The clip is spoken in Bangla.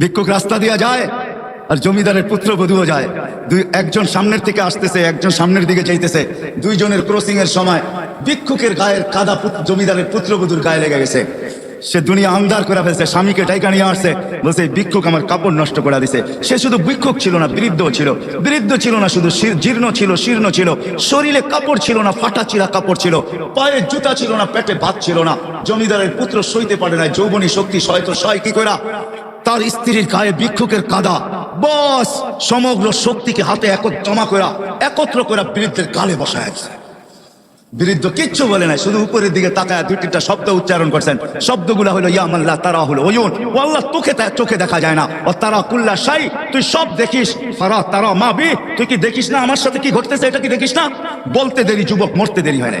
ভিক্ষুক রাস্তা দিয়া যায় আর জমিদারের পুত্রবধূও যায়। দুই, একজন সামনের থেকে আসতেছে, একজন সামনের দিকে যাইতেছে। দুইজনের ক্রসিং এর সময় ভিক্ষুকের গায়ের কাদা জমিদারের পুত্রবধূর গায়ে লেগে গেছে। সে দুনিয়া আন্দার করে ফেলছে, স্বামীকে টাইকা নিয়ে আসছে। বলছে ভিক্ষুক আমার কাপড় নষ্ট করে দিছে। সে শুধু ভিক্ষুক ছিল না, বৃদ্ধ ছিল। বৃদ্ধ ছিল না, শুধু জীর্ণ ছিল, শীর্ণ ছিল। শরীরে কাপড় ছিল না, ফাটা চিরা কাপড় ছিল। পায়ে জুতা ছিল না, পেটে ভাত ছিল না। জমিদারের পুত্র সইতে পারে না যৌবনী শক্তি সয় তো সয় কি করা তার স্ত্রীর গায়ে ভিক্ষুকের কাদা। বস, সমগ্র শক্তিকে হাতে একত্র জমা করা একত্র করা বৃদ্ধের গালে বসায় আছে বৃদ্ধ কিচ্ছু বলে নাই, শুধু উপরের দিকে তাকায় দুই তিনটা শব্দ উচ্চারণ করছেন। শব্দগুলো হলো ইয়ামাল্লাহ তারা হলো ওয়ুন ও তোকে চোখে দেখা যায় না। ও তারা কুল্লা সাই তুই সব দেখিস। ফারা তারা মা বি, তুই কি দেখিস না? আমার সাথে কি ঘটতেছে? এটা কি দেখিস না? বলতে দেরি, যুবক মরতে দেরি হয় না